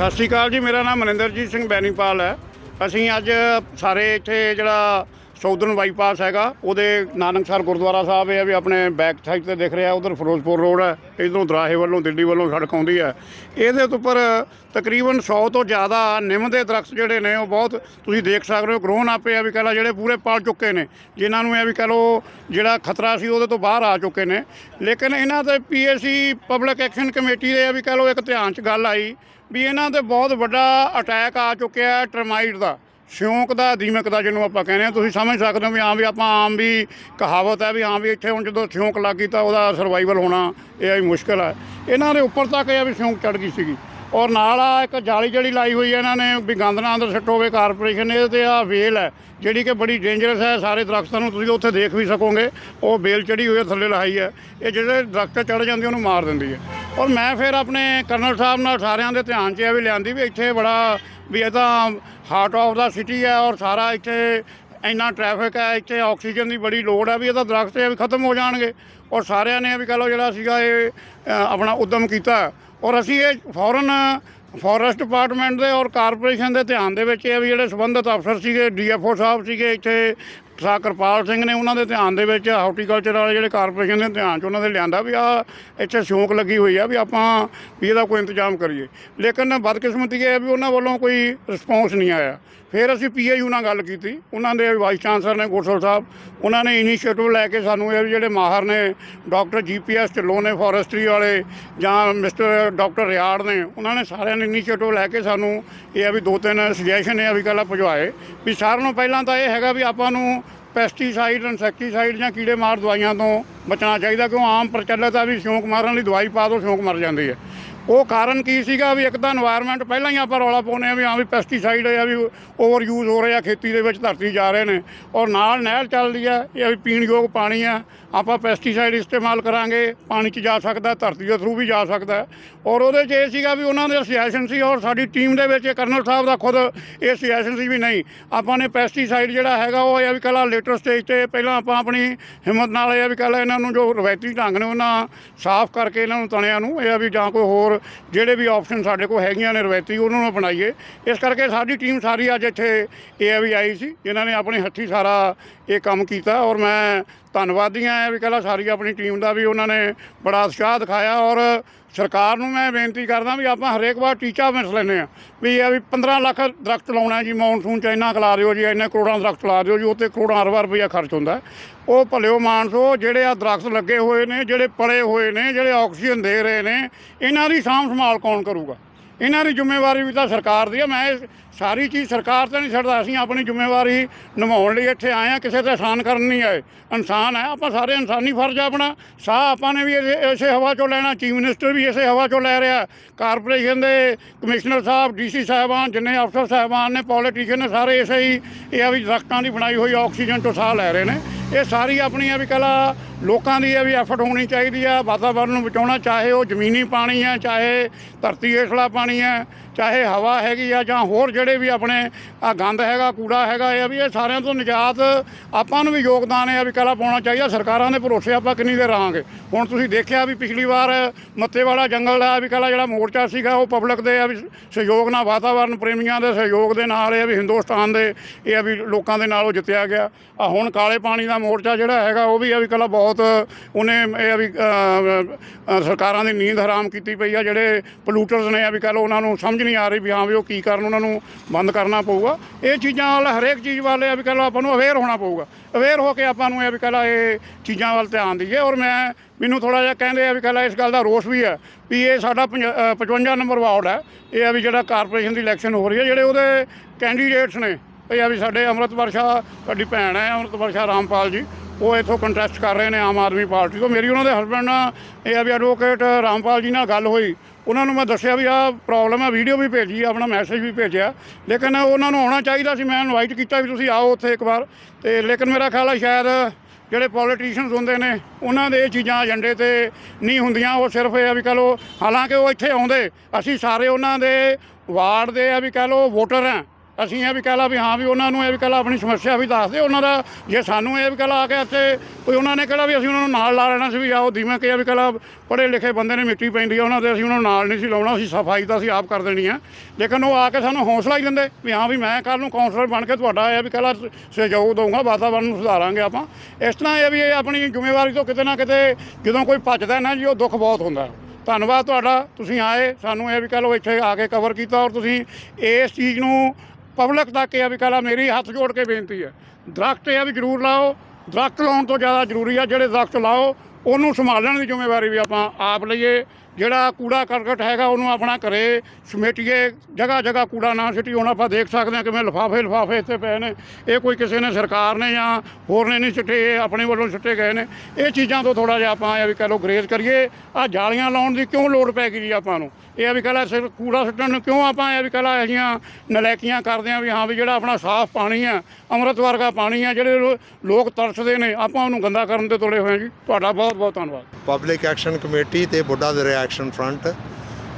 ਸਤਿ ਸ਼੍ਰੀ ਅਕਾਲ ਜੀ, ਮੇਰਾ ਨਾਮ ਮਨਿੰਦਰਜੀਤ ਸਿੰਘ ਬੈਨੀਪਾਲ ਹੈ। ਅਸੀਂ ਅੱਜ ਸਾਰੇ ਇੱਥੇ ਜਿਹੜਾ ਸੌਦਰਨ ਬਾਈਪਾਸ ਹੈਗਾ, ਉਹਦੇ ਨਾਨਕਸਰ ਗੁਰਦੁਆਰਾ ਸਾਹਿਬ ਹੈ ਵੀ ਆਪਣੇ ਬੈਕ ਸਾਈਡ ਤੇ ਦਿਖ ਰਿਹਾ, ਉਧਰ ਫਿਰੋਜ਼ਪੁਰ ਰੋਡ ਹੈ, ਇਧਰੋਂ ਦਰਾਹੇ ਵੱਲੋਂ ਦਿੱਲੀ ਵੱਲੋਂ ਸੜਕ ਆਉਂਦੀ ਹੈ। ਇਹਦੇ ਉੱਪਰ ਤਕਰੀਬਨ 100 ਤੋਂ ਜ਼ਿਆਦਾ ਨਿੰਮ ਦੇ ਦਰਖਤ ਜਿਹੜੇ ਨੇ, ਉਹ ਬਹੁਤ ਤੁਸੀਂ ਦੇਖ ਸਕਦੇ ਹੋ ਗਰੋਨ ਆਪੇ ਆ ਵੀ ਕਹ ਲਾ ਜਿਹੜੇ ਪੂਰੇ ਪਲ ਚੁੱਕੇ ਨੇ। ਜਿਨ੍ਹਾਂ ਨੂੰ ਇਹ ਵੀ ਕਹ ਲਓ, ਜਿਹੜਾ ਖਤਰਾ ਸੀ ਉਹਦੇ ਤੋਂ ਬਾਹਰ ਆ ਚੁੱਕੇ ਨੇ। ਲੇਕਿਨ ਇਹਨਾਂ ਤੇ ਪੀਐਸਸੀ ਪਬਲਿਕ ਐਕਸ਼ਨ ਕਮੇਟੀ ਦੇ ਆ ਵੀ ਕਹ ਲਓ, ਇੱਕ ਧਿਆਨ 'ਚ ਗੱਲ ਆਈ ਵੀ ਇਹਨਾਂ ਤੇ ਬਹੁਤ ਵੱਡਾ ਅਟੈਕ ਆ ਚੁੱਕਿਆ ਹੈ ਟਰਮਾਈਟ ਦਾ। ਸਿਉਂਕ ਦਾ, ਦੀਮਕ ਦਾ ਜਿਹਨੂੰ ਆਪਾਂ ਕਹਿੰਦੇ ਆ ਤੁਸੀਂ ਸਮਝ ਸਕਦੇ ਹੋ ਵੀ ਹਾਂ ਵੀ ਆਪਾਂ ਆਮ ਵੀ ਕਹਾਵਤ ਹੈ ਵੀ ਹਾਂ ਵੀ ਇੱਥੇ ਹੁਣ ਜਦੋਂ ਸਿਉਂਕ ਲੱਗੀ ਤਾਂ ਉਹਦਾ ਸਰਵਾਈਵਲ ਹੋਣਾ ਇਹ ਵੀ ਮੁਸ਼ਕਲ ਹੈ। ਇਹਨਾਂ ਦੇ ਉੱਪਰ ਤੱਕ ਇਹ ਵੀ ਸਿਉਂਕ ਚੜ ਗਈ ਸੀਗੀ। ਔਰ ਨਾਲ ਆ ਇੱਕ ਜਾਲੀ ਜਿਹੜੀ ਲਾਈ ਹੋਈ ਹੈ ਇਹਨਾਂ ਨੇ ਵੀ ਗੰਦ ਨਾ ਅੰਦਰ ਸਿੱਟ ਹੋਵੇ, ਕਾਰਪੋਰੇਸ਼ਨ ਨੇ ਇਹਦੇ ਤੇ ਆ ਵੇਲ ਹੈ, ਜਿਹੜੀ ਕਿ ਬੜੀ ਡੇਂਜਰਸ ਹੈ, ਸਾਰੇ ਦਰਖਤਾਂ ਨੂੰ ਤੁਸੀਂ ਉੱਥੇ ਦੇਖ ਵੀ ਸਕੋਗੇ, ਉਹ ਵੇਲ ਚੜੀ ਹੋਈ ਹੈ, ਥੱਲੇ ਲਾਈ ਹੈ, ਇਹ ਜਿਹੜੇ ਦਰਖਤ ਚੜ ਜਾਂਦੇ ਉਹਨੂੰ ਮਾਰ ਦਿੰਦੀ ਹੈ। ਔਰ ਮੈਂ ਫਿਰ ਆਪਣੇ ਕਰਨਲ ਸਾਹਿਬ ਨਾਲ ਸਾਰਿਆਂ ਦੇ ਧਿਆਨ 'ਚ ਇਹ ਵੀ ਲਿਆਂਦੀ ਵੀ ਇੱਥੇ ਬੜਾ ਵੀ ਇਹ ਤਾਂ ਹਾਰਟ ਆਫ ਦਾ ਸਿਟੀ ਹੈ ਔਰ ਸਾਰਾ ਇੱਥੇ ਇੰਨਾ ਟ੍ਰੈਫਿਕ ਹੈ, ਇੱਥੇ ਆਕਸੀਜਨ ਦੀ ਬੜੀ ਲੋੜ ਹੈ ਵੀ ਇਹ ਤਾਂ ਦਰਖਤ ਇਹ ਵੀ ਖਤਮ ਹੋ ਜਾਣਗੇ। ਔਰ ਸਾਰਿਆਂ ਨੇ ਵੀ ਕਹ ਲਓ ਜਿਹੜਾ ਸੀਗਾ ਇਹ ਆਪਣਾ ਉਦਮ ਕੀਤਾ। ਔਰ ਅਸੀਂ ਇਹ ਫੌਰਨ ਫੋਰੈਸਟ ਡਿਪਾਰਟਮੈਂਟ ਦੇ ਔਰ ਕਾਰਪੋਰੇਸ਼ਨ ਦੇ ਧਿਆਨ ਦੇ ਵਿੱਚ ਇਹ ਵੀ ਜਿਹੜੇ ਸੰਬੰਧਿਤ ਅਫਸਰ ਸੀਗੇ ਡੀਐਫਓ ਸਾਹਿਬ ਸੀਗੇ ਇੱਥੇ ਸਾ ਕਿਰਪਾਲ ਸਿੰਘ ਨੇ ਉਹਨਾਂ ਦੇ ਧਿਆਨ ਦੇ ਵਿੱਚ ਹਾਰਟੀਕਲਚਰ ਵਾਲੇ ਜਿਹੜੇ ਕਾਰਪੋਰੇਸ਼ਨ ਦੇ ਧਿਆਨ 'ਚ ਉਹਨਾਂ ਦੇ ਲਿਆਂਦਾ ਵੀ ਆ ਇੱਥੇ ਸ਼ੌਂਕ ਲੱਗੀ ਹੋਈ ਆ ਵੀ ਆਪਾਂ ਵੀ ਇਹਦਾ ਕੋਈ ਇੰਤਜ਼ਾਮ ਕਰੀਏ। ਲੇਕਿਨ ਬਦਕਿਸਮਤੀ ਇਹ ਹੈ ਵੀ ਉਹਨਾਂ ਵੱਲੋਂ ਕੋਈ ਰਿਸਪੌਂਸ ਨਹੀਂ ਆਇਆ। ਫਿਰ ਅਸੀਂ ਪੀਏਯੂ ਨਾਲ ਗੱਲ ਕੀਤੀ। ਉਹਨਾਂ ਦੇ ਵਾਈਸ ਚਾਂਸਲਰ ਨੇ ਗੋਸਲ ਸਾਹਿਬ, ਉਹਨਾਂ ਨੇ ਇਨੀਸ਼ੀਏਟਿਵ ਲੈ ਕੇ ਸਾਨੂੰ ਇਹ ਵੀ ਜਿਹੜੇ ਮਾਹਰ ਨੇ, ਡਾਕਟਰ ਜੀਪੀਐਸ ਢਿੱਲੋਂ ਨੇ ਫੋਰੈਸਟਰੀ ਵਾਲੇ ਜਾਂ ਮਿਸਟਰ ਡਾਕਟਰ ਰਿਆੜ ਨੇ, ਉਹਨਾਂ ਨੇ ਸਾਰਿਆਂ ਨੇ ਇਨੀਸ਼ੀਏਟਿਵ ਲੈ ਕੇ ਸਾਨੂੰ ਇਹ ਆ ਵੀ ਦੋ ਤਿੰਨ ਸੁਜੈਸ਼ਨ ਇਹ ਆ ਵੀ ਕੱਲ੍ਹ ਭਜਵਾਏ ਵੀ ਸਾਰਿਆਂ ਨੂੰ ਪਹਿਲਾਂ ਤਾਂ ਇਹ ਹੈਗਾ ਵੀ ਆਪਾਂ ਨੂੰ ਪੈਸਟੀਸਾਈਡ ਇਨਸੈਕਟੀਸਾਈਡ ਜਾਂ ਕੀੜੇ ਮਾਰ ਦਵਾਈਆਂ ਤੋਂ ਬਚਣਾ ਚਾਹੀਦਾ ਕਿਉਂ? ਆਮ ਪ੍ਰਚਲਿਤ ਆ ਵੀ ਸ਼ੌਂਕ ਮਾਰਨ ਲਈ ਦਵਾਈ ਪਾ ਦੋ, ਸ਼ੌਂਕ ਮਰ ਜਾਂਦੀ ਹੈ। ਉਹ ਕਾਰਨ ਕੀ ਸੀਗਾ? ਵੀ ਇੱਕ ਤਾਂ এনवायरमेंट ਪਹਿਲਾਂ ਹੀ ਆਪਾਂ ਰੌਲਾ ਪਾਉਨੇ ਆ ਵੀ ਹਾਂ ਵੀ ਪੈਸਟੀਸਾਈਡ ਆ, ਵੀ ਓਵਰ ਯੂਜ਼ ਹੋ ਰਿਹਾ ਖੇਤੀ ਦੇ ਵਿੱਚ ਧਰਤੀ ਜਾ ਰਹੇ ਨੇ ਔਰ ਨਾਲ ਨਹਿਰ ਚੱਲਦੀ ਆ, ਇਹ ਵੀ ਪੀਣ ਯੋਗ ਪਾਣੀ ਆ। ਆਪਾਂ ਪੈਸਟੀਸਾਈਡ ਇਸਤੇਮਾਲ ਕਰਾਂਗੇ, ਪਾਣੀ 'ਚ ਜਾ ਸਕਦਾ, ਧਰਤੀ ਦੇ ਥਰੂ ਵੀ ਜਾ ਸਕਦਾ ਔਰ ਉਹਦੇ 'ਚ ਇਹ ਸੀਗਾ ਵੀ ਉਹਨਾਂ ਦੇ ਸੁਜੈਸ਼ਨ ਸੀ ਔਰ ਸਾਡੀ ਟੀਮ ਦੇ ਵਿੱਚ ਕਰਨਲ ਸਾਹਿਬ ਦਾ ਖੁਦ ਇਹ ਸੁਜੈਸ਼ਨ ਸੀ ਵੀ ਨਹੀਂ। ਆਪਾਂ ਨੇ ਪੈਸਟੀਸਾਈਡ ਜਿਹੜਾ ਹੈਗਾ, ਉਹ ਇਹ ਵੀ ਕਲਾ ਲੇਟਰ ਸਟੇਜ ਤੇ ਪਹਿਲਾਂ ਆਪਾਂ ਆਪਣੀ ਹਿੰਮਤ ਨਾਲ ਇਹ ਵੀ ਕਲਾ ਇਹਨਾਂ ਨੂੰ ਜੋ ਰਵਾਇਤੀ ਢੰਗ ਨੇ ਉਹਨਾਂ ਸਾਫ਼ ਕਰਕੇ ਇਹਨਾਂ ਨੂੰ ਤਣਿਆਂ ਨੂੰ, ਇਹ ਆ ਵੀ ਜਾਂ ਕੋਈ ਹੋਰ ਜਿਹੜੇ ਵੀ ਆਪਸ਼ਨ ਸਾਡੇ ਕੋਲ ਹੈਗੀਆਂ ਨੇ ਰਵਾਇਤੀ, ਉਹਨਾਂ ਨੂੰ ਅਪਣਾਈਏ। ਇਸ ਕਰਕੇ ਸਾਡੀ ਟੀਮ ਸਾਰੀ ਅੱਜ ਇੱਥੇ ਇਹ ਵੀ ਆਈ ਸੀ, ਜਿਨ੍ਹਾਂ ਨੇ ਆਪਣੇ ਹੱਥੀ ਸਾਰਾ ਇਹ ਕੰਮ ਕੀਤਾ। ਔਰ ਮੈਂ ਧੰਨਵਾਦੀਆਂ ਹਾਂ ਵੀ ਕਹਲਾ ਸਾਰੀ ਆਪਣੀ ਟੀਮ ਦਾ ਵੀ ਉਹਨਾਂ ਨੇ ਬੜਾ ਉਤਸ਼ਾਹ ਦਿਖਾਇਆ ਔਰ ਸਰਕਾਰ ਨੂੰ ਮੈਂ ਬੇਨਤੀ ਕਰਦਾ ਵੀ ਆਪਾਂ ਹਰੇਕ ਵਾਰ ਟੀਚਾ ਮਿਸ ਲੈਂਦੇ ਆ ਵੀ ਇਹ ਵੀ 15 ਲੱਖ ਦਰਖਤ ਲਾਉਣਾ ਜੀ ਮੌਨਸੂਨ ਚ ਇੰਨਾ ਕਲਾ ਦਿਓ ਜੀ, ਇੰਨੇ ਕਰੋੜਾਂ ਦਰਖਤ ਲਾ ਦਿਓ ਜੀ ਉੱਤੇ ਕਰੋੜਾਂ ਅਰਬਾਂ ਰੁਪਈਆ ਖਰਚ ਹੁੰਦਾ। ਉਹ ਭਲਿਓ ਮਾਨਸੋ, ਜਿਹੜੇ ਆ ਦਰਖਤ ਲੱਗੇ ਹੋਏ ਨੇ, ਜਿਹੜੇ ਪਲੇ ਹੋਏ ਨੇ, ਜਿਹੜੇ ਆਕਸੀਜਨ ਦੇ ਰਹੇ ਨੇ, ਇਹਨਾਂ ਦੀ ਸਾਂਭ ਸੰਭਾਲ ਕੌਣ ਕਰੂਗਾ? ਇਹਨਾਂ ਦੀ ਜ਼ਿੰਮੇਵਾਰੀ ਵੀ ਤਾਂ ਸਰਕਾਰ ਦੀ ਆ, ਮੈਂ ਸਾਰੀ ਚੀਜ਼ ਸਰਕਾਰ ਤੇ ਨਹੀਂ ਛੱਡਦਾ, ਅਸੀਂ ਆਪਣੀ ਜ਼ਿੰਮੇਵਾਰੀ ਨਿਭਾਉਣ ਲਈ ਇੱਥੇ ਆਏ ਆ ਕਿਸੇ ਤੇ ਆਸਾਨ ਕਰਨ ਨਹੀਂ ਆਏ। ਇਨਸਾਨ ਹੈ, ਆਪਾਂ ਸਾਰੇ ਇਨਸਾਨੀ ਫਰਜ਼ ਆ ਆਪਣਾ। ਸਾਹ ਆਪਾਂ ਨੇ ਵੀ ਇਸੇ ਇਸੇ ਹਵਾ ਚੋਂ ਲੈਣਾ, ਚੀਫ ਮਿਨਿਸਟਰ ਵੀ ਇਸੇ ਹਵਾ ਚੋਂ ਲੈ ਰਿਹਾ। ਕਾਰਪੋਰੇਸ਼ਨ ਦੇ ਕਮਿਸ਼ਨਰ ਸਾਹਿਬ, ਡੀਸੀ ਸਾਹਿਬਾਨ, ਜਿੰਨੇ ਅਫਸਰ ਸਾਹਿਬਾਨ ਨੇ, ਪੋਲੀਟੀਸ਼ੀਅਨ ਨੇ ਸਾਰੇ ਇਸੇ ਹੀ, ਇਹ ਆ ਵੀ ਦਰਖਤਾਂ ਦੀ ਬਣਾਈ ਹੋਈ ਆਕਸੀਜਨ ਤੋਂ ਸਾਹ ਲੈ ਰਹੇ ਨੇ। ਇਹ ਸਾਰੀ ਆਪਣੀ ਆ ਵੀ ਕਲਾ, ਲੋਕਾਂ ਦੀ ਇਹ ਵੀ ਐਫਰਟ ਹੋਣੀ ਚਾਹੀਦੀ ਆ, ਵਾਤਾਵਰਨ ਨੂੰ ਬਚਾਉਣਾ, ਚਾਹੇ ਉਹ ਜ਼ਮੀਨੀ ਪਾਣੀ ਹੈ ਚਾਹੇ ਧਰਤੀ ਹੇਠਲਾ ਪਾਣੀ ਹੈ ਚਾਹੇ ਹਵਾ ਹੈਗੀ ਆ ਜਾਂ ਹੋਰ ਜਿਹੜੇ ਵੀ ਆਪਣੇ ਆ ਗੰਦ ਹੈਗਾ, ਕੂੜਾ ਹੈਗਾ, ਇਹ ਆ ਵੀ ਇਹ ਸਾਰਿਆਂ ਤੋਂ ਨਿਜਾਤ ਆਪਾਂ ਨੂੰ ਵੀ ਯੋਗਦਾਨ ਹੈ ਵੀ ਕਲਾ ਪਾਉਣਾ ਚਾਹੀਦਾ, ਸਰਕਾਰਾਂ ਦੇ ਭਰੋਸੇ ਆਪਾਂ ਕਿੰਨੀ ਦੇਰ ਰਹਾਂਗੇ। ਹੁਣ ਤੁਸੀਂ ਦੇਖਿਆ ਵੀ ਪਿਛਲੀ ਵਾਰ ਮੱਤੇ ਵਾਲਾ ਜੰਗਲ ਦਾ ਵੀ ਕਲਾ ਜਿਹੜਾ ਮੋਰਚਾ ਸੀਗਾ, ਉਹ ਪਬਲਿਕ ਦੇ ਆ ਵੀ ਸਹਿਯੋਗ ਨਾਲ ਵਾਤਾਵਰਨ ਪ੍ਰੇਮੀਆਂ ਦੇ ਸਹਿਯੋਗ ਦੇ ਨਾਲ ਇਹ ਵੀ ਹਿੰਦੁਸਤਾਨ ਦੇ ਇਹ ਆ ਵੀ ਲੋਕਾਂ ਦੇ ਨਾਲ ਉਹ ਜਿੱਤਿਆ ਗਿਆ। ਆ ਹੁਣ ਕਾਲੇ ਪਾਣੀ ਦਾ ਮੋਰਚਾ ਜਿਹੜਾ ਹੈਗਾ, ਉਹ ਵੀ ਆ ਵੀ ਕਲਾ ਬਹੁਤ ਉਹਨੇ ਇਹ ਆ ਵੀ ਸਰਕਾਰਾਂ ਦੀ ਨੀਂਦ ਹਰਾਮ ਕੀਤੀ ਪਈ ਆ, ਜਿਹੜੇ ਪੋਲੂਟਰਸ ਨੇ ਆ ਵੀ ਕਹ ਲਓ ਉਹਨਾਂ ਨੂੰ ਸਮਝ ਨਹੀਂ ਆ ਰਹੀ ਵੀ ਹਾਂ ਵੀ ਉਹ ਕੀ ਕਰਨ, ਉਹਨਾਂ ਨੂੰ ਬੰਦ ਕਰਨਾ ਪਊਗਾ। ਇਹ ਚੀਜ਼ਾਂ ਵੱਲ ਹਰੇਕ ਚੀਜ਼ ਵੱਲ ਆ ਵੀ ਕਹ ਲਓ ਆਪਾਂ ਨੂੰ ਅਵੇਅਰ ਹੋਣਾ ਪਊਗਾ। ਅਵੇਅਰ ਹੋ ਕੇ ਆਪਾਂ ਨੂੰ ਇਹ ਵੀ ਕਹ ਲਾ ਇਹ ਚੀਜ਼ਾਂ ਵੱਲ ਧਿਆਨ ਦਈਏ। ਔਰ ਮੈਂ ਮੈਨੂੰ ਥੋੜਾ ਜਿਹਾ ਕਹਿੰਦੇ ਆ ਵੀ ਕਹਿੰਦਾ ਇਸ ਗੱਲ ਦਾ ਰੋਸ ਵੀ ਹੈ ਵੀ ਇਹ ਸਾਡਾ ਪੰਜ- ਅ, 55 ਨੰਬਰ ਵਾਰਡ ਹੈ। ਇਹ ਆ ਵੀ ਜਿਹੜਾ ਕਾਰਪੋਰੇਸ਼ਨ ਦੀ ਇਲੈਕਸ਼ਨ ਹੋ ਰਹੀ ਹੈ ਜਿਹੜੇ ਉਹਦੇ ਕੈਂਡੀਡੇਟਸ ਨੇ ਇਹ ਆ ਵੀ ਸਾਡੇ ਅੰਮ੍ਰਿਤਪਾਲ ਸ਼ਾਹ ਸਾਡੀ ਭੈਣ ਹੈ ਅੰਮ੍ਰਿਤਪਾਲ ਸ਼ਾਹ ਰਾਮਪਾਲ ਜੀ ਉਹ ਇੱਥੋਂ ਕੰਟੈਸਟ ਕਰ ਰਹੇ ਨੇ ਆਮ ਆਦਮੀ ਪਾਰਟੀ ਤੋਂ। ਮੇਰੀ ਉਹਨਾਂ ਦੇ ਹਸਬੰਡ ਨਾਲ ਇਹ ਆ ਵੀ ਐਡਵੋਕੇਟ ਰਾਮਪਾਲ ਜੀ ਨਾਲ ਗੱਲ ਹੋਈ। ਉਹਨਾਂ ਨੂੰ ਮੈਂ ਦੱਸਿਆ ਵੀ ਆਹ ਪ੍ਰੋਬਲਮ ਹੈ ਵੀਡੀਓ ਵੀ ਭੇਜੀ ਆਪਣਾ ਮੈਸੇਜ ਵੀ ਭੇਜਿਆ। ਲੇਕਿਨ ਉਹਨਾਂ ਨੂੰ ਆਉਣਾ ਚਾਹੀਦਾ ਸੀ, ਮੈਂ ਇਨਵਾਈਟ ਕੀਤਾ ਵੀ ਤੁਸੀਂ ਆਓ ਉੱਥੇ ਇੱਕ ਵਾਰ। ਤੇ ਲੇਕਿਨ ਮੇਰਾ ਖਿਆਲ ਹੈ ਸ਼ਾਇਦ ਜਿਹੜੇ ਪੋਲੀਟੀਸ਼ੀਅਨਸ ਹੁੰਦੇ ਨੇ, ਉਹਨਾਂ ਦੇ ਇਹ ਚੀਜ਼ਾਂ ਏਜੰਡੇ ਤੇ ਨਹੀਂ ਹੁੰਦੀਆਂ। ਉਹ ਸਿਰਫ ਇਹ ਆ ਵੀ ਕਹ ਲਓ ਹਾਲਾਂਕਿ ਉਹ ਇੱਥੇ ਆਉਂਦੇ। ਅਸੀਂ ਸਾਰੇ ਉਹਨਾਂ ਦੇ ਵਾਰਡ ਦੇ ਆ ਵੀ ਕਹ ਲਓ ਵੋਟਰ ਹਾਂ ਅਸੀਂ ਇਹ ਵੀ ਕਹਿ ਲਾ ਵੀ ਹਾਂ ਵੀ ਉਹਨਾਂ ਨੂੰ ਇਹ ਵੀ ਕਹਿ ਲਾ ਆਪਣੀ ਸਮੱਸਿਆ ਵੀ ਦੱਸ ਦਿਓ ਉਹਨਾਂ ਦਾ, ਜੇ ਸਾਨੂੰ ਇਹ ਵੀ ਕਹਿ ਲਾ ਆ ਕੇ ਇੱਥੇ ਕੋਈ ਉਹਨਾਂ ਨੇ ਕਿਹਾ ਵੀ ਅਸੀਂ ਉਹਨਾਂ ਨੂੰ ਨਾਲ ਲਾ ਲੈਣਾ ਸੀ ਵੀ ਆਓ ਦੀਵੇਂ ਕਿ ਇਹ ਵੀ ਕਹਿ ਲਾ ਪੜ੍ਹੇ ਲਿਖੇ ਬੰਦੇ ਨੇ ਮਿੱਟੀ ਪੈਂਦੀ ਆ, ਉਹਨਾਂ ਦੇ ਅਸੀਂ ਉਹਨਾਂ ਨੂੰ ਨਾਲ ਨਹੀਂ ਸੀ ਲਾਉਣਾ, ਅਸੀਂ ਸਫ਼ਾਈ ਤਾਂ ਅਸੀਂ ਆਪ ਕਰ ਦੇਣੀ ਆ। ਲੇਕਿਨ ਉਹ ਆ ਕੇ ਸਾਨੂੰ ਹੌਸਲਾ ਹੀ ਦਿੰਦੇ ਵੀ ਹਾਂ ਵੀ ਮੈਂ ਕੱਲ ਨੂੰ ਕਾਉਂਸਲਰ ਬਣ ਕੇ ਤੁਹਾਡਾ ਇਹ ਵੀ ਕਹਿ ਲਾ ਸਹਿਯੋਗ ਦਊਂਗਾ, ਵਾਤਾਵਰਨ ਨੂੰ ਸੁਧਾਰਾਂਗੇ ਆਪਾਂ। ਇਸ ਤਰ੍ਹਾਂ ਇਹ ਵੀ ਇਹ ਆਪਣੀ ਜ਼ਿੰਮੇਵਾਰੀ ਤੋਂ ਕਿਤੇ ਨਾ ਕਿਤੇ ਜਦੋਂ ਕੋਈ ਭੱਜਦਾ ਨਾ ਜੀ, ਉਹ ਦੁੱਖ ਬਹੁਤ ਹੁੰਦਾ। ਧੰਨਵਾਦ ਤੁਹਾਡਾ, ਤੁਸੀਂ ਆਏ, ਸਾਨੂੰ ਇਹ ਵੀ ਕਹ ਲਓ ਇੱਥੇ ਆ ਕੇ ਕਵਰ ਕੀਤਾ ਔਰ ਤੁਸੀਂ ਇਸ ਚੀਜ਼ ਨੂੰ ਪਬਲਿਕ ਤੱਕ ਇਹ ਵੀ ਕਹ ਲਾ ਮੇਰੀ ਹੱਥ ਜੋੜ ਕੇ ਬੇਨਤੀ ਹੈ। ਦਰਖਤ ਇਹ ਵੀ ਜ਼ਰੂਰ ਲਾਓ। ਦਰਖਤ ਲਾਉਣ ਤੋਂ ਜ਼ਿਆਦਾ ਜ਼ਰੂਰੀ ਆ, ਜਿਹੜੇ ਦਰਖਤ ਲਾਓ, ਉਹਨੂੰ ਸੰਭਾਲਣ ਦੀ ਜ਼ਿੰਮੇਵਾਰੀ ਵੀ ਆਪਾਂ ਆਪ ਲਈਏ। ਜਿਹੜਾ ਕੂੜਾ ਕਰਕਟ ਹੈਗਾ, ਉਹਨੂੰ ਆਪਣਾ ਘਰੇ ਸਮੇਟੀਏ। ਜਗ੍ਹਾ ਜਗ੍ਹਾ ਕੂੜਾ ਨਾ ਸਿੱਟੀ, ਹੁਣ ਆਪਾਂ ਦੇਖ ਸਕਦੇ ਹਾਂ ਕਿਵੇਂ ਲਿਫਾਫੇ ਲਿਫਾਫੇ ਇੱਥੇ ਪਏ ਨੇ। ਇਹ ਕੋਈ ਕਿਸੇ ਨੇ ਸਰਕਾਰ ਨੇ ਜਾਂ ਹੋਰ ਨੇ ਨਹੀਂ ਸਿੱਟੇ, ਇਹ ਆਪਣੇ ਵੱਲੋਂ ਸਿੱਟੇ ਗਏ ਨੇ। ਇਹ ਚੀਜ਼ਾਂ ਤੋਂ ਥੋੜਾ ਜਿਹਾ ਆਪਾਂ ਆ ਵੀ ਕਹ ਲਓ ਗਰੇਜ਼ ਕਰੀਏ। ਆ ਜਾਲੀਆਂ ਲਾਉਣ ਦੀ ਕਿਉਂ ਲੋੜ ਪੈ ਗਈ ਜੀ ਆਪਾਂ ਨੂੰ? ਇਹ ਵੀ ਕਹਲਾ ਸਿਰ ਕੂੜਾ ਸੁੱਟਣ ਨੂੰ ਕਿਉਂ ਆਪਾਂ ਇਹ ਵੀ ਕਹਲਾ ਅਜੀਆਂ ਨਲੈਕੀਆਂ ਕਰਦੇ ਆਂ ਵੀ ਹਾਂ ਵੀ ਜਿਹੜਾ ਆਪਣਾ ਸਾਫ਼ ਪਾਣੀ ਆ ਅੰਮ੍ਰਿਤ ਵਰਗਾ ਪਾਣੀ ਆ ਜਿਹੜੇ ਲੋਕ ਤਰਸਦੇ ਨੇ ਆਪਾਂ ਉਹਨੂੰ ਗੰਦਾ ਕਰਨ ਤੇ ਤੁਲੇ ਹੋਏ ਜੀ। ਤੁਹਾਡਾ ਬਹੁਤ ਬਹੁਤ ਧੰਨਵਾਦ। ਪਬਲਿਕ ਐਕਸ਼ਨ ਕਮੇਟੀ ਤੇ ਬੁੱਢਾ ਦਰਿਆ ਐਕਸ਼ਨ ਫਰੰਟ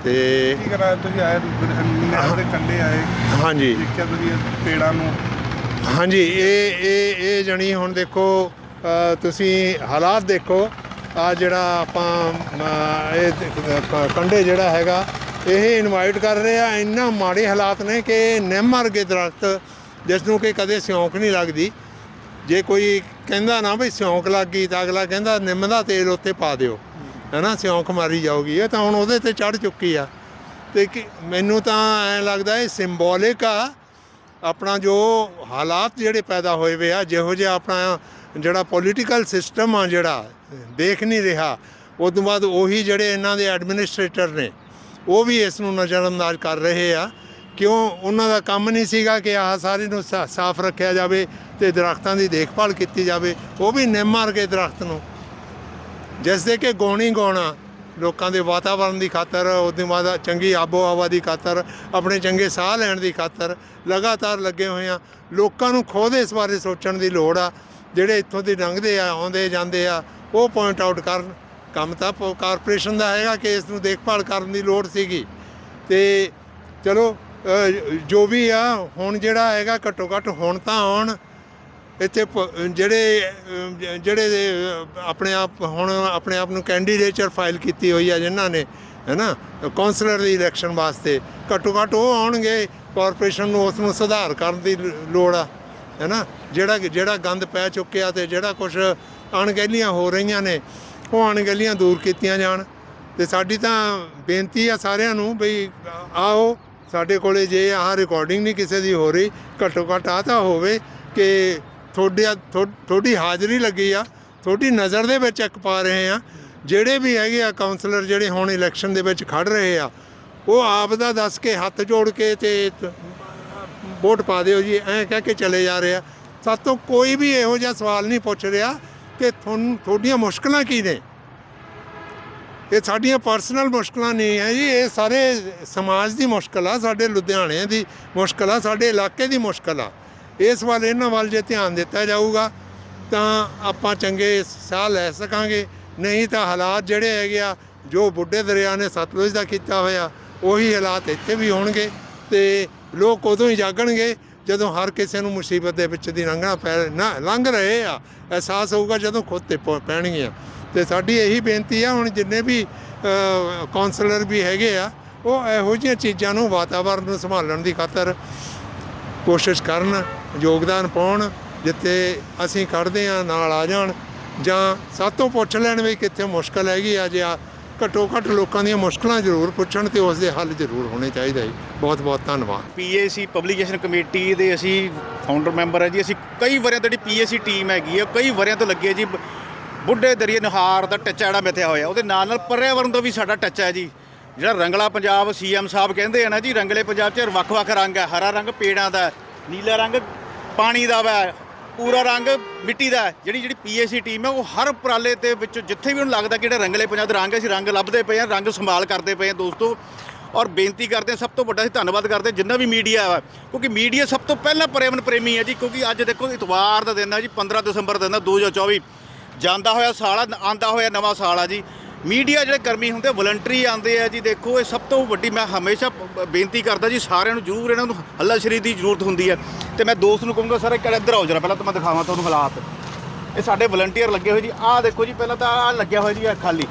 ਤੇ ਕੀ ਕਰਾਂ ਤੁਸੀਂ? ਆਏ ਨਹਿਰ ਦੇ ਕੰਢੇ ਆਏ। ਹਾਂਜੀ। ਦੇਖਿਆ ਤੁਸੀਂ ਇਹ ਪੇੜਾਂ ਨੂੰ? ਹਾਂਜੀ ਇਹ ਇਹ ਇਹ ਜਣੀ ਹੁਣ ਦੇਖੋ ਤੁਸੀਂ ਹਾਲਾਤ ਦੇਖੋ ਆ ਜਿਹੜਾ ਆਪਾਂ ਇਹ ਕ- ਕੰਢੇ ਜਿਹੜਾ ਹੈਗਾ, ਇਹ ਇਨਵਾਈਟ ਕਰ ਰਹੇ ਆ। ਇੰਨਾ ਮਾੜੇ ਹਾਲਾਤ ਨੇ ਕਿ ਨਿੰਮ ਵਰਗੇ ਦਰਖਤ ਜਿਸ ਨੂੰ ਕਿ ਕਦੇ ਸਿਉਂਕ ਨਹੀਂ ਲੱਗਦੀ। ਜੇ ਕੋਈ ਕਹਿੰਦਾ ਨਾ ਵੀ ਸਿਉਂਕ ਲੱਗ ਗਈ ਤਾਂ ਅਗਲਾ ਕਹਿੰਦਾ ਨਿੰਮ ਦਾ ਤੇਲ ਉੱਤੇ ਪਾ ਦਿਓ। ਹੈਨਾ, ਸਿਉਂਕ ਮਾਰੀ ਜਾਊਗੀ। ਇਹ ਤਾਂ ਹੁਣ ਉਹਦੇ ਤੇ ਚੜ ਚੁੱਕੀ ਆ। ਤੇ ਕਿ ਮੈਨੂੰ ਤਾਂ ਐ ਲੱਗਦਾ ਇਹ ਸਿੰਬੋਲਿਕ ਆ। ਆਪਣਾ ਜੋ ਹਾਲਾਤ ਜਿਹੜੇ ਪੈਦਾ ਹੋਏ ਵੇ ਆ, ਜਿਹੋ ਜਿਹਾ ਆਪਣਾ ਜਿਹੜਾ ਪੋਲੀਟੀਕਲ ਸਿਸਟਮ ਆ ਜਿਹੜਾ ਦੇਖ ਨਹੀਂ ਰਿਹਾ। ਉਸ ਤੋਂ ਬਾਅਦ ਉਹੀ ਜਿਹੜੇ ਇਹਨਾਂ ਦੇ ਐਡਮਿਨਿਸਟ੍ਰੇਟਰ ਨੇ, ਉਹ ਵੀ ਇਸ ਨੂੰ ਨਜ਼ਰਅੰਦਾਜ਼ ਕਰ ਰਹੇ ਆ। ਕਿਉਂ? ਉਹਨਾਂ ਦਾ ਕੰਮ ਨਹੀਂ ਸੀਗਾ ਕਿ ਆਹ ਸਾਰੇ ਨੂੰ ਸਾਫ਼ ਰੱਖਿਆ ਜਾਵੇ ਤੇ ਦਰਖਤਾਂ ਦੀ ਦੇਖਭਾਲ ਕੀਤੀ ਜਾਵੇ। ਉਹ ਵੀ ਨਿੰਮ ਵਰਗੇ ਦਰਖਤ ਨੂੰ। ਜਿਸ ਦੇ ਕਿ ਗੋਣੀ ਗਾਉਣਾ ਲੋਕਾਂ ਦੇ ਵਾਤਾਵਰਣ ਦੀ ਖਾਤਰ ਉਹਦੇ ਬਾਅਦ ਚੰਗੀ ਆਬੋ ਹਵਾ ਦੀ ਖਾਤਰ, ਆਪਣੇ ਚੰਗੇ ਸਾਹ ਲੈਣ ਦੀ ਖਾਤਰ ਲਗਾਤਾਰ ਲੱਗੇ ਹੋਏ ਆ। ਲੋਕਾਂ ਨੂੰ ਖੁਦ ਇਸ ਬਾਰੇ ਸੋਚਣ ਦੀ ਲੋੜ ਆ। ਜਿਹੜੇ ਇੱਥੋਂ ਦੀ ਲੰਘਦੇ ਆ, ਆਉਂਦੇ ਜਾਂਦੇ ਆ, ਉਹ ਪੁਆਇੰਟ ਆਊਟ ਕਰਨ। ਕੰਮ ਤਾਂ ਪ- ਕਾਰਪੋਰੇਸ਼ਨ ਦਾ ਹੈਗਾ ਕਿ ਇਸ ਨੂੰ ਦੇਖਭਾਲ ਕਰਨ ਦੀ ਲੋੜ ਸੀਗੀ। ਤੇ ਚਲੋ ਜੋ ਵੀ ਆ, ਹੁਣ ਜਿਹੜਾ ਹੈਗਾ ਘੱਟੋ ਘੱਟ ਹੁਣ ਤਾਂ ਆਉਣ ਇੱਥੇ ਪ- ਜਿਹੜੇ ਜਿਹੜੇ ਆਪਣੇ ਆਪ ਹੁਣ ਆਪਣੇ ਆਪ ਨੂੰ ਕੈਂਡੀਡੇਚਰ ਫਾਈਲ ਕੀਤੀ ਹੋਈ ਆ ਜਿਨ੍ਹਾਂ ਨੇ, ਹੈਨਾ ਕਾਉਂਸਲਰ ਦੀ ਇਲੈਕਸ਼ਨ ਵਾਸਤੇ। ਘੱਟੋ ਘੱਟ ਉਹ ਆਉਣਗੇ ਕਾਰਪੋਰੇਸ਼ਨ ਨੂੰ ਉਸ ਨੂੰ ਸੁਧਾਰ ਕਰਨ ਦੀ ਲੋੜ ਆ। ਹੈਨਾ? ਜਿਹੜਾ ਜਿਹੜਾ ਗੰਦ ਪੈ ਚੁੱਕਿਆ ਤੇ ਜਿਹੜਾ ਕੁਝ ਅਣਗਹਿਲੀਆਂ ਹੋ ਰਹੀਆਂ ਨੇ, ਉਹ ਅਣਗਹਿਲੀਆਂ ਦੂਰ ਕੀਤੀਆਂ ਜਾਣ। ਤੇ ਸਾਡੀ ਤਾਂ ਬੇਨਤੀ ਆ ਸਾਰਿਆਂ ਨੂੰ ਬਈ, ਆਓ, ਸਾਡੇ ਕੋਲੇ ਜੇ ਆਹ ਰਿਕਾਰਡਿੰਗ ਨਹੀਂ ਕਿਸੇ ਦੀ ਹੋ ਰਹੀ, ਘੱਟੋ ਘੱਟ ਆ ਤਾਂ ਹੋਵੇ ਕਿ ਤੁਹਾਡੀ ਤੁਹਾਡੀ ਹਾਜ਼ਰੀ ਲੱਗੀ ਆ ਤੁਹਾਡੀ ਨਜ਼ਰ ਦੇ ਵਿੱਚ ਇੱਕ ਪਾ ਰਹੇ ਆ। ਜਿਹੜੇ ਵੀ ਹੈਗੇ ਆ ਕਾਉਂਸਲਰ ਜਿਹੜੇ ਹੁਣ ਇਲੈਕਸ਼ਨ ਦੇ ਵਿੱਚ ਖੜ ਰਹੇ ਆ, ਉਹ ਆਪ ਦਾ ਦੱਸ ਕੇ ਹੱਥ ਜੋੜ ਕੇ ਤੇ ਵੋਟ ਪਾ ਦਿਓ ਜੀ, ਐਂ ਕਹਿ ਕੇ ਚਲੇ ਜਾ ਰਹੇ ਆ। ਸਾਤੋਂ ਕੋਈ ਵੀ ਇਹੋ ਜਿਹਾ ਸਵਾਲ ਨਹੀਂ ਪੁੱਛ ਰਿਹਾ ਕਿ ਤੁਹਾਨੂੰ, ਤੁਹਾਡੀਆਂ ਮੁਸ਼ਕਲਾਂ ਕੀ ਨੇ? ਇਹ ਸਾਡੀਆਂ ਪਰਸਨਲ ਮੁਸ਼ਕਲਾਂ ਨਹੀਂ ਹੈ ਜੀ, ਇਹ ਸਾਰੇ ਸਮਾਜ ਦੀ ਮੁਸ਼ਕਲ ਆ, ਸਾਡੇ ਲੁਧਿਆਣੇ ਦੀ ਮੁਸ਼ਕਲ ਆ, ਸਾਡੇ ਇਲਾਕੇ ਦੀ ਮੁਸ਼ਕਲ ਆ। ਇਸ ਵੱਲ, ਇਹਨਾਂ ਵੱਲ ਜੇ ਧਿਆਨ ਦਿੱਤਾ ਜਾਊਗਾ, ਤਾਂ ਆਪਾਂ ਚੰਗੇ ਸਾਹ ਲੈ ਸਕਾਂਗੇ। ਨਹੀਂ ਤਾਂ ਹਾਲਾਤ ਜਿਹੜੇ ਹੈਗੇ ਆ, ਜੋ ਬੁੱਢੇ ਦਰਿਆ ਨੇ ਸਤਲੁਜ ਦਾ ਕੀਤਾ ਹੋਇਆ, ਉਹੀ ਹਾਲਾਤ ਇੱਥੇ ਵੀ ਹੋਣਗੇ। ਤੇ ਲੋਕ ਉਦੋਂ ਹੀ ਜਾਗਣਗੇ ਜਦੋਂ ਹਰ ਕਿਸੇ ਨੂੰ ਮੁਸੀਬਤ ਦੇ ਵਿੱਚ ਦੀ ਲੰਘਣਾ ਪੈ ਨਾ ਲੰਘ ਰਹੇ ਆ। ਅਹਿਸਾਸ ਹੋਊਗਾ ਜਦੋਂ ਖੁਦ ਤੇ ਪੈਣਗੀਆਂ। ਤੇ ਸਾਡੀ ਇਹੀ ਬੇਨਤੀ ਆ, ਹੁਣ ਜਿੰਨੇ ਵੀ ਕਾਉਂਸਲਰ ਵੀ ਹੈਗੇ ਆ, ਉਹ ਇਹੋ ਜਿਹੀਆਂ ਚੀਜ਼ਾਂ ਨੂੰ ਵਾਤਾਵਰਣ ਨੂੰ ਸੰਭਾਲਣ ਦੀ ਖਾਤਰ ਕੋਸ਼ਿਸ਼ ਕਰਨ, ਯੋਗਦਾਨ ਪਾਉਣ, ਜਿੱਥੇ ਅਸੀਂ ਖੜਦੇ ਆ ਨਾਲ ਆ ਜਾਣ, ਜਾਂ ਸਾਤੋਂ ਪੁੱਛ ਲੈਣ ਵੀ ਕਿੱਥੇ ਮੁਸ਼ਕਲ ਹੈਗੀ ਆ, ਜੇ ਆ ਘੱਟੋ ਘੱਟ ਲੋਕਾਂ ਦੀਆਂ ਮੁਸ਼ਕਲਾਂ ਜ਼ਰੂਰ ਪੁੱਛਣ ਤੇ ਉਸ ਦੇ ਹੱਲ ਜ਼ਰੂਰ ਹੋਣੇ ਚਾਹੀਦੇ ਜੀ। ਬਹੁਤ ਬਹੁਤ ਧੰਨਵਾਦ। ਪੀਏਸੀ ਪਬਲੀਕੇਸ਼ਨ ਕਮੇਟੀ ਦੇ ਅਸੀਂ ਫਾਊਂਡਰ ਮੈਂਬਰ ਹੈ ਜੀ। ਅਸੀਂ ਕਈ ਵਰਿਆਂ ਤੋਂ ਜਿਹੜੀ ਪੀਏਸੀ ਟੀਮ ਹੈਗੀ ਹੈ ਕਈ ਵਰਿਆਂ ਤੋਂ ਲੱਗੀ ਹੈ ਜੀ। ਬੁੱਢੇ ਦਰਿਏ ਨਿਹਾਰ ਦਾ ਟੱਚਾ ਜਿਹੜਾ ਮਿੱਥਿਆ ਹੋਇਆ ਉਹਦੇ ਨਾਲ ਨਾਲ ਪਰਿਆਵਰਨ ਦਾ ਵੀ ਸਾਡਾ ਟੱਚਾ ਹੈ ਜੀ। ਜਿਹੜਾ ਰੰਗਲਾ ਪੰਜਾਬ ਸੀਐਮ ਸਾਹਿਬ ਕਹਿੰਦੇ ਆ ਨਾ ਜੀ ਰੰਗਲੇ ਪੰਜਾਬ 'ਚ ਵੱਖ-ਵੱਖ ਰੰਗ ਹੈ ਹਰਾ ਰੰਗ ਪੇੜਾਂ ਦਾ ਨੀਲਾ ਰੰਗ ਪਾਣੀ ਦਾ ਵਾ ਪੂਰਾ ਰੰਗ ਮਿੱਟੀ ਦਾ। ਹੈ। ਜਿਹੜੀ ਜਿਹੜੀ ਪੀਏਸੀ ਟੀਮ ਹੈ ਉਹ ਹਰ ਉਪਰਾਲੇ ਤੇ ਵਿੱਚ ਜਿੱਥੇ ਵੀ ਉਹਨੂੰ ਲੱਗਦਾ ਕਿ ਜਿਹੜਾ ਰੰਗਲੇ ਪੰਜਾਬ ਦੇ ਰੰਗ ਹੈ, ਅਸੀਂ ਰੰਗ ਲੱਭਦੇ ਪਏ ਹਾਂ ਰੰਗ ਸੰਭਾਲ ਕਰਦੇ ਪਏ ਹਾਂ ਦੋਸਤੋ। ਔਰ ਬੇਨਤੀ ਕਰਦੇ ਹਾਂ, ਸਭ ਤੋਂ ਵੱਡਾ ਅਸੀਂ ਧੰਨਵਾਦ ਕਰਦੇ ਹਾਂ, ਜਿੰਨਾ ਵੀ ਮੀਡੀਆ ਹੈ ਕਿਉਂਕਿ ਮੀਡੀਆ ਸਭ ਤੋਂ ਪਹਿਲਾਂ ਪਰਿਆਵਰਨ ਪ੍ਰੇਮੀ ਹੈ ਜੀ, ਕਿਉਂਕਿ ਅੱਜ ਦੇਖੋ ਇਤਵਾਰ ਦਾ ਦਿਨ ਹੈ ਜੀ 15 ਦਸੰਬਰ ਦਾ ਦਿਨ ਹੈ 2024 ਜਾਂਦਾ ਹੋਇਆ ਸਾਲ ਆ ਆਂਦਾ ਹੋਇਆ ਨਵਾਂ ਸਾਲ ਆ ਜੀ। ਮੀਡੀਆ ਜਿਹੜੇ ਕਰਮੀ ਹੁੰਦੇ ਵਲੰਟਰੀ ਆਉਂਦੇ ਆ ਜੀ, ਦੇਖੋ, ਇਹ ਸਭ ਤੋਂ ਵੱਡੀ, ਮੈਂ ਹਮੇਸ਼ਾ ਬੇਨਤੀ ਕਰਦਾ ਜੀ, ਸਾਰਿਆਂ ਨੂੰ ਜ਼ਰੂਰ ਇਹਨਾਂ ਨੂੰ ਹੱਲਾ ਹੱਲਾਸ਼ੇਰੀ ਦੀ ਜ਼ਰੂਰਤ ਹੁੰਦੀ ਹੈ। ਤੇ ਮੈਂ ਦੋਸਤ ਨੂੰ ਕਹੂੰਗਾ, ਸਰ, ਇੱਕ ਇੱਧਰ ਆਓ ਜਰਾ, ਪਹਿਲਾਂ ਤਾਂ ਮੈਂ ਦਿਖਾਵਾਂ ਤੁਹਾਨੂੰ ਹਾਲਾਤ। ਇਹ ਸਾਡੇ ਵਲੰਟੀਅਰ ਲੱਗੇ ਹੋਏ ਜੀ। ਆਹ ਦੇਖੋ ਜੀ, ਪਹਿਲਾਂ ਤਾਂ ਆਹ ਲੱਗਿਆ ਹੋਇਆ ਜੀ, ਆਹ ਖਾਲੀ।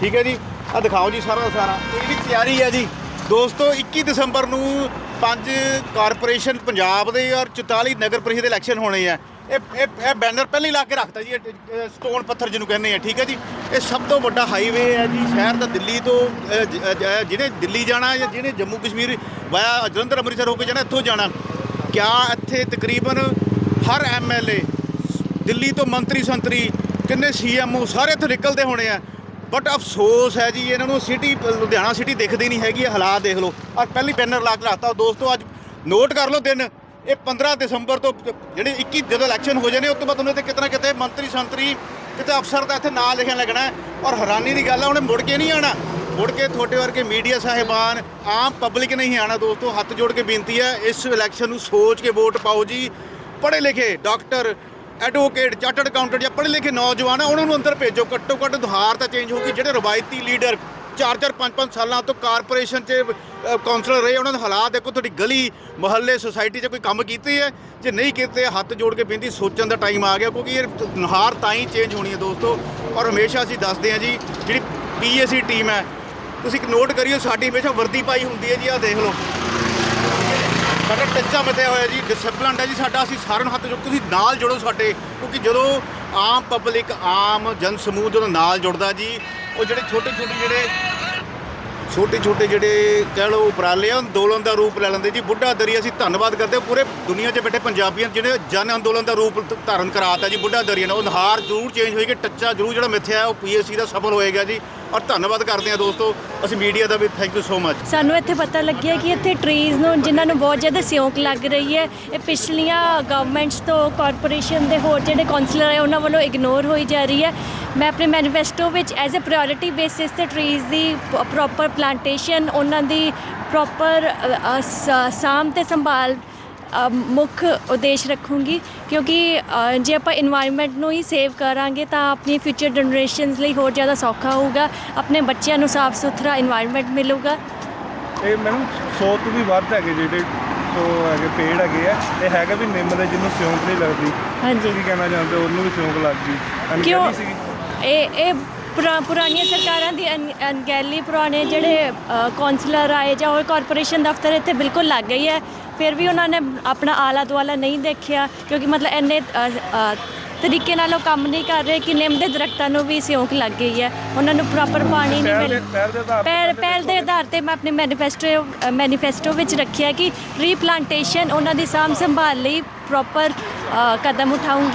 ਠੀਕ ਹੈ ਜੀ? ਆਹ ਦਿਖਾਓ ਜੀ ਸਾਰਾ ਦਾ ਸਾਰਾ। ਵੀ ਤਿਆਰੀ ਹੈ ਜੀ, ਦੋਸਤੋ 21 ਦਸੰਬਰ ਨੂੰ ਪੰਜ ਕਾਰਪੋਰੇਸ਼ਨ ਪੰਜਾਬ ਦੇ ਔਰ 44 ਨਗਰ ਪਰਿਸ਼ਦ ਦੇ ਇਲੈਕਸ਼ਨ ਹੋਣੇ ਆ। ਇਹ ਇਹ ਬੈਨਰ ਪਹਿਲਾਂ ਹੀ ਲਾ ਕੇ ਰੱਖਤਾ ਜੀ, ਇਹ ਸਟੋਨ ਪੱਥਰ ਜਿਹਨੂੰ ਕਹਿੰਦੇ ਆ, ਠੀਕ ਹੈ ਜੀ? ਇਹ ਸਭ ਤੋਂ ਵੱਡਾ ਹਾਈਵੇ ਹੈ ਜੀ, ਸ਼ਹਿਰ ਦਾ ਦਿੱਲੀ ਤੋਂ ਜਿਹਨੇ ਦਿੱਲੀ ਜਾਣਾ ਜਾਂ ਜਿਹਨੇ ਜੰਮੂ ਕਸ਼ਮੀਰ ਵਾਇਆ ਜਲੰਧਰ, ਅੰਮ੍ਰਿਤਸਰ ਹੋ ਕੇ ਜਾਣਾ, ਇੱਥੋਂ ਜਾਣਾ। ਕਿਆ ਇੱਥੇ ਤਕਰੀਬਨ ਹਰ ਐਮਐਲਏ ਦਿੱਲੀ ਤੋਂ ਮੰਤਰੀ ਸੰਤਰੀ ਕਿੰਨੇ ਸੀਐਮਓ ਸਾਰੇ ਇੱਥੇ ਨਿਕਲਦੇ ਹੋਣੇ ਆ। ਬਟ ਅਫਸੋਸ ਹੈ ਜੀ, ਇਹਨਾਂ ਨੂੰ ਸਿਟੀ ਲੁਧਿਆਣਾ ਸਿਟੀ ਦਿਖਦੀ ਨਹੀਂ ਹੈਗੀ ਹਾਲਾਤ ਦੇਖ ਲਓ। ਔਰ ਪਹਿਲੀ ਬੈਨਰ ਲਾ ਕੇ ਰੱਖਤਾ। ਦੋਸਤੋ, ਅੱਜ ਨੋਟ ਕਰ ਲਓ ਦਿਨ। ਇਹ 15 ਦਸੰਬਰ ਤੋਂ, ਜਿਹੜੇ 21 ਜਦੋਂ ਇਲੈਕਸ਼ਨ ਹੋ ਜਾਣੇ, ਉਸ ਤੋਂ ਬਾਅਦ ਉਹਨਾਂ ਤੇ ਕਿਤਨਾ ਕਿਤੇ ਮੰਤਰੀ, ਸੰਤਰੀ, ਕਿਤੇ ਅਫਸਰ ਦਾ ਇੱਥੇ ਨਾਂ ਲਿਖਣ ਲੱਗਣਾ ਔਰ ਹੈਰਾਨੀ ਦੀ ਗੱਲ ਹੈ ਉਹਨੇ ਮੁੜ ਕੇ ਨਹੀਂ ਆਣਾ ਮੁੜ ਕੇ ਤੁਹਾਡੇ ਵਰਗੇ ਮੀਡੀਆ ਸਾਹਿਬਾਨ, ਆਮ ਪਬਲਿਕ ਨਹੀਂ ਆਣਾ ਦੋਸਤੋ। ਹੱਥ ਜੋੜ ਕੇ ਬੇਨਤੀ ਹੈ, ਇਸ ਇਲੈਕਸ਼ਨ ਨੂੰ ਸੋਚ ਕੇ ਵੋਟ ਪਾਓ ਜੀ। ਪੜ੍ਹੇ ਲਿਖੇ ਡਾਕਟਰ ਐਡਵੋਕੇਟ ਚਾਰਟਰਡ ਅਕਾਊਂਟੈਂਟ ਜਾਂ ਪੜ੍ਹੇ ਲਿਖੇ ਨੌਜਵਾਨ ਆ ਉਹਨਾਂ ਨੂੰ ਅੰਦਰ ਭੇਜੋ। ਘੱਟੋ ਘੱਟ ਦੁਹਾਰ ਤਾਂ ਚੇਂਜ ਹੋ ਗਈ ਜਿਹੜੇ ਰਵਾਇਤੀ ਲੀਡਰ 4-4 5-5 ਸਾਲਾਂ ਤੋਂ ਕਾਰਪੋਰੇਸ਼ਨ 'ਚ ਅ, ਕਾਉਂਸਲਰ ਰਹੇ ਉਹਨਾਂ ਦੇ ਹਾਲਾਤ ਦੇਖੋ ਤੁਹਾਡੀ ਗਲੀ ਮੁਹੱਲੇ ਸੁਸਾਇਟੀ 'ਚ ਕੋਈ ਕੰਮ ਕੀਤੇ ਹੈ ਜੇ ਨਹੀਂ ਕੀਤੇ ਹੱਥ ਜੋੜ ਕੇ ਬੇਨਤੀ ਸੋਚਣ ਦਾ ਟਾਈਮ ਆ ਗਿਆ ਕਿਉਂਕਿ ਇਹ ਨੁਹਾਰ ਤਾਂ ਹੀ ਚੇਂਜ ਹੋਣੀ ਹੈ ਦੋਸਤੋ। ਔਰ ਹਮੇਸ਼ਾ ਅਸੀਂ ਦੱਸਦੇ ਹਾਂ ਜੀ ਜਿਹੜੀ ਪੀਐਸਸੀ ਟੀਮ ਹੈ ਤੁਸੀਂ ਇੱਕ ਨੋਟ ਕਰਿਓ ਸਾਡੀ ਹਮੇਸ਼ਾ ਵਰਦੀ ਪਾਈ ਹੁੰਦੀ ਹੈ ਜੀ ਆਹ ਦੇਖ ਲਓ। ਸਾਡਾ ਟੱਚਾ ਮਤਿਆ ਹੋਇਆ ਜੀ ਡਿਸਪਲਿਨ ਹੈ ਜੀ ਸਾਡਾ, ਅਸੀਂ ਸਾਰਿਆਂ ਨੂੰ ਹੱਥ ਜੋੜ ਤੁਸੀਂ ਨਾਲ ਜੁੜੋ ਸਾਡੇ, ਕਿਉਂਕਿ ਜਦੋਂ ਆਮ ਪਬਲਿਕ ਆਮ ਜਨ ਸਮੂਹ ਜਦੋਂ ਨਾਲ ਜੁੜਦਾ ਜੀ, ਉਹ ਜਿਹੜੇ ਛੋਟੇ ਛੋਟੇ ਜਿਹੜੇ, ਛੋਟੇ ਛੋਟੇ ਜਿਹੜੇ ਕਹਿ ਲਓ ਉਪਰਾਲੇ ਆ ਅੰਦੋਲਨ ਦਾ ਰੂਪ ਲੈ ਲੈਂਦੇ ਜੀ, ਬੁੱਢਾ ਦਰੀ ਅਸੀਂ ਧੰਨਵਾਦ ਕਰਦੇ ਪੂਰੇ ਦੁਨੀਆ 'ਚ ਬੈਠੇ ਪੰਜਾਬੀਆਂ ਜਿਹੜੇ ਜਨ ਅੰਦੋਲਨ ਦਾ ਰੂਪ ਧ- ਧਾਰਨ ਕਰਾਤਾ ਜੀ, ਬੁੱਢਾ ਦਰਿਆ ਨੇ ਉਹ ਨਹਾਰ ਜ਼ਰੂਰ ਚੇਂਜ ਹੋਏਗੀ, ਟੱਚਾ ਜ਼ਰੂਰ ਜਿਹੜਾ ਮਿੱਥਿਆ ਹੈ ਉਹ ਪੀਐਸਸੀ ਦਾ ਸਫਲ ਹੋਏਗਾ ਜੀ। ਔਰ ਧੰਨਵਾਦ ਕਰਦੇ ਹਾਂ ਦੋਸਤੋ, ਅਸੀਂ ਮੀਡੀਆ ਦਾ ਵੀ ਥੈਂਕ ਯੂ ਸੋ ਮਚ ਸਾਨੂੰ ਇੱਥੇ ਪਤਾ ਲੱਗਿਆ ਕਿ ਇੱਥੇ ਟਰੀਜ਼ ਨੂੰ, ਜਿਨ੍ਹਾਂ ਨੂੰ ਬਹੁਤ ਜ਼ਿਆਦਾ ਸਿਉਂਕ ਲੱਗ ਰਹੀ ਹੈ, ਇਹ ਪਿਛਲੀਆਂ ਗਵਰਨਮੈਂਟਸ ਤੋਂ ਕਾਰਪੋਰੇਸ਼ਨ ਦੇ ਹੋਰ ਜਿਹੜੇ ਕਾਉਂਸਲਰ ਹੈ, ਉਹਨਾਂ ਵੱਲੋਂ ਇਗਨੋਰ ਹੋਈ ਜਾ ਰਹੀ ਹੈ। ਮੈਂ ਆਪਣੇ ਮੈਨੀਫੈਸਟੋ ਵਿੱਚ ਐਜ਼ ਅ ਪ੍ਰਾਇੋਰਟੀ ਬੇਸਿਸ ਤੇ ਟਰੀਜ਼ ਦੀ ਪ੍ਰੋਪਰ ਪਲਾਂਟੇਸ਼ਨ ਉਹਨਾਂ ਦੀ ਪ੍ਰੋਪਰ ਸਾਂਭ ਤੇ ਸੰਭਾਲ ਮੁੱਖ ਉਦੇਸ਼ ਰੱਖੂੰਗੀ ਕਿਉਂਕਿ ਜੇ ਆਪਾਂ এনवायरमेंट ਨੂੰ ਹੀ ਸੇਵ ਕਰਾਂਗੇ ਤਾਂ ਆਪਣੀ ਫਿਊਚਰ ਜਨਰੇਸ਼ਨਸ ਲਈ ਹੋਰ ਜ਼ਿਆਦਾ ਸੌਖਾ ਹੋਊਗਾ ਆਪਣੇ ਬੱਚਿਆਂ ਨੂੰ ਸਾਫ਼ ਸੁਥਰਾ এনवायरमेंट ਮਿਲੂਗਾ। ਇਹ ਮੈਨੂੰ 100 ਵੀ ਵੱਧ ਹੈਗੇ ਜਿਹੜੇ ਉਹ ਹੈਗੇ ਪੇੜ ਹੈਗੇ ਆ ਇਹ ਹੈਗਾ ਵੀ ਨਿੰਮ ਦੇ ਜਿਹਨੂੰ ਸਿਉਂਕ ਨਹੀਂ ਲੱਗਦੀ। ਹਾਂਜੀ। ਕੀ ਕਹਿਣਾ ਚਾਹੁੰਦੇ ਹੋ? ਉਹਨੂੰ ਵੀ ਸਿਉਂਕ ਲੱਗਦੀ ਗਈ। ਕਿਉਂ? ਇਹ ਇਹ ਪੁਰਾ- ਪੁਰਾਣੀਆਂ ਸਰਕਾਰਾਂ ਦੀ ਅਨ- ਅਣਗਹਿਲੀ ਪੁਰਾਣੇ ਜਿਹੜੇ ਕਾਉਂਸਲਰ ਆਏ ਜਾਂ ਹੋਰ ਕਾਰਪੋਰੇਸ਼ਨ ਦਫ਼ਤਰ ਇੱਥੇ ਬਿਲਕੁਲ ਲੱਗ ਗਈ ਹੈ। ਫਿਰ ਵੀ ਉਹਨਾਂ ਨੇ ਆਪਣਾ ਆਲਾ ਦੁਆਲਾ ਨਹੀਂ ਦੇਖਿਆ ਕਿਉਂਕਿ ਮਤਲਬ ਇੰਨੇ ਅ, ਅ, ਤਰੀਕੇ ਨਾਲ ਉਹ ਕੰਮ ਨਹੀਂ ਕਰ ਰਹੇ ਕਿ ਨਿੰਮ ਦੇ ਦਰਖਤਾਂ ਨੂੰ ਵੀ ਸਿਉਂਕ ਲੱਗ ਗਈ ਹੈ। ਉਹਨਾਂ ਨੂੰ ਪ੍ਰੋਪਰ ਪਾਣੀ ਨਹੀਂ ਮਿਲ ਪਹਿਲ ਦੇ ਆਧਾਰ ਤੇ ਪਹਿਲ ਪਹਿਲ ਦੇ ਆਧਾਰ ਤੇ ਮੈਂ ਆਪਣੇ ਮੈਨੀਫੈਸਟੋ ਮੈਨੀਫੈਸਟੋ ਵਿੱਚ ਰੱਖਿਆ ਕਿ ਰੀਪਲਾਂਟੇਸ਼ਨ ਉਹਨਾਂ ਦੀ ਸਾਂਭ ਸੰਭਾਲ ਲਈ ਪ੍ਰੋਪਰ ਕਦਮ ਉਠਾਉਂਗੀ